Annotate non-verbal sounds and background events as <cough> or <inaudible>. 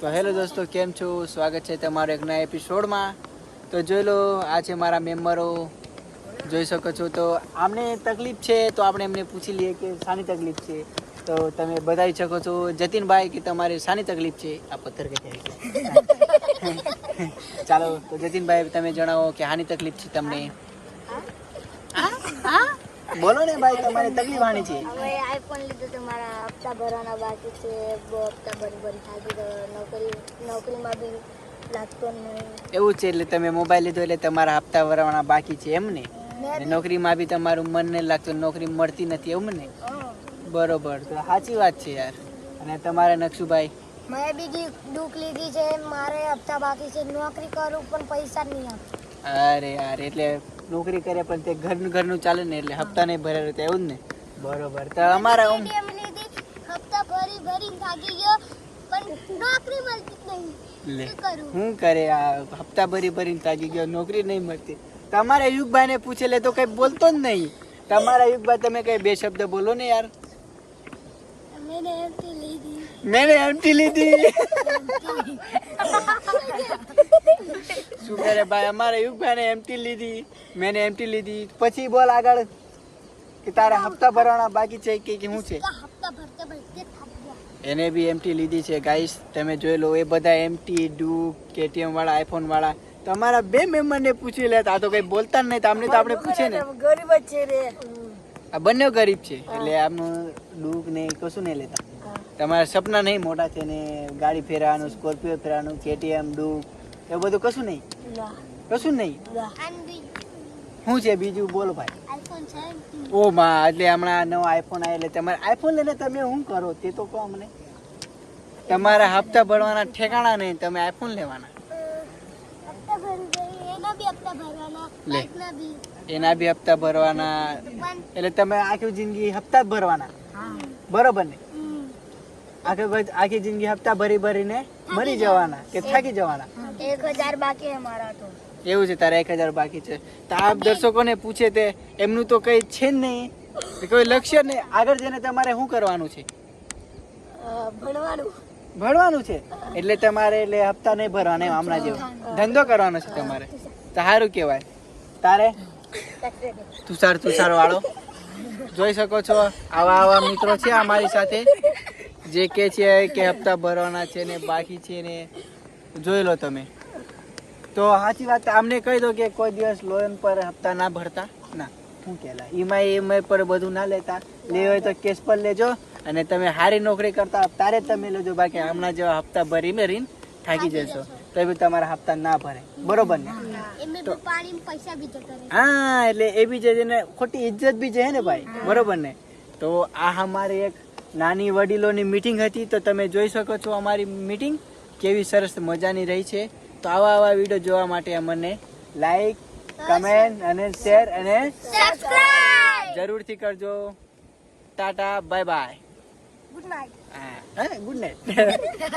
તો હેલો દોસ્તો કેમ છો? સ્વાગત છે તમારો એક નવા એપિસોડમાં તો જોઈ લો આ છે મારા મેમ્બરો. જોઈ શકો છો તો આમને તકલીફ છે તો આપણે એમને પૂછી લઈએ કે શાની તકલીફ છે. તો તમે બતાવી શકો છો જતીનભાઈ કે તમારે શાની તકલીફ છે? આ પથ્થર કે ચાલો તો જતીનભાઈ તમે જણાવો કે હાની તકલીફ છે તમને? બોલો ને ભાઈ તમારી તકલીફ હાની છે? આઈફોન લીધો તો મારા હપ્તા ભરવાના બાકી છે બહુ હપ્તા ભરી ભરી થાકી ગયો નોકરી નોકરીમાં બી લાગતો નહીં. એવું છે એટલે તમે મોબાઈલ લીધો એટલે તમારા હપ્તા ભરવાના બાકી છે એમ ને? નોકરીમાં બી તમારું મન નહીં લાગતું નોકરી મળતી નથી એવું ને? બરોબર તો સાચી વાત છે યાર. અને તમારે નકશુભાઈ? મેં બીજી દુઃખ લીધી છે મારે હપ્તા બાકી છે નોકરી કરું પણ પૈસા નહીં અરે યાર એટલે નોકરી કરે પણ તે ઘરનું ઘરનું ચાલે ને એટલે હપ્તા નહીં ભરે રહેતા એવું જ ને? બરોબર તો અમારા ભરી ભરી ગયો પણ નોકરી મળતી નહીં. લે શું કરે આ હપ્તા ભરી ભરીને તાગી ગયો નોકરી નહીં મળતી. તમારા યુગભાઈને પૂછે લે તો કઈ બોલતો જ નહીં. તમારા યુગભાઈ તમે કઈ બે શબ્દ બોલો ને યાર. મેને એમટી લીધી. શું કરે ભાઈ અમારા યુગભાઈને એમટી લીધી મેને એમટી લીધી. પછી બોલ આગળ કે તારા હપ્તા ભરવાના બાકી છે કે કે શું છે? હપ્તા ભરતા ભરતે એને બી એમટી લીધી છે. ગાઈસ તમે જોઈ લો એ બધા એમટી ડુક કેટીએમ વાળા આઈફોન વાળા તમારા બે મેમ્બરને પૂછી લેતા આ તો કઈ બોલતા જ નહીં તમને તો આપણે પૂછે ને. ગરીબ જ છે રે. આ બંને ગરીબ છે એટલે આમ ડુક ને કશું નહીં લેતા. તમારા સપના નહીં મોટા છે ને ગાડી ફેરવાનું સ્કોર્પિયો ફેરવાનું કેટીએમ ડુક એવું બધું કશું નહીં. કશું નહીં. શું છે બીજું બોલો ભાઈ. ઓ માં એટલે હમણાં નવો આઈફોન આવે એટલે તમારે આઈફોન લઈને તમે શું કરો? તે તો કહો અમને તમારા હપ્તા ભરવાના ઠેકાણા નહીં તમે આઈફોન લેવાના. એના બી હપ્તા ભરવાના લે. એના બી હપ્તા ભરવાના. એટલે તમે આખી જિંદગી હપ્તા જ ભરવાના. બરોબર ને? આખી આખી જિંદગી હપ્તા ભરી ભરીને મરી જવાના કે થાકી જવાના? એક હજાર બાકી અમારા તો. એવું છે તારા એક હજાર બાકી છે. તો આપ દર્શકોને પૂછે તે એમનું તો કઈ છે જ નહીં. કોઈ લક્ષ્ય નહીં. આગળ જઈને તમારે શું કરવાનું છે? ભણવાનું. ભણવાનું છે? એટલે તમારે એટલે હપ્તા નહીં ભરવાના હમણાં જેવું. ધંધો કરવાનો છે તમારે. તો સારું કહેવાય. તારે? તુષાર તુષાર વાળો. જોઈ શકો છો આવા આવા મિત્રો છે અમારી સાથે. જે કે છે કે હપ્તા ભરવાના છે ને બાકી છે ને. જોઈ લો તમે. તો સાચી વાત અમને કહી દો કે કોઈ દિવસ લોન પર હપ્તા ના ભરતા? ના શું કહેલા ઈમાઈ ઈમાઈ પર બધું ના લેતા. લે હોય તો કેસ પર લેજો અને તમે સારી નોકરી કરતા તારે તમે લેજો. બાકી હમણાં જેવા હપ્તા ભરી મેરીને થાકી જશો. તો બી તમારા હપ્તા ના ભરે. બરોબર ને? હા એટલે એ બી જે ખોટી ઇજ્જત બી છે ને ભાઈ? બરોબર ને? તો આ અમારી એક નાની વડીલોની મીટિંગ હતી. તો તમે જોઈ શકો છો અમારી મીટિંગ કેવી સરસ મજાની રહી છે. તો આવા આવા વીડિયો જોવા માટે અમને લાઈક કમેન્ટ અને શેર અને જરૂરથી કરજો. Tata bye bye good night હા ગુડ નાઇટ <laughs>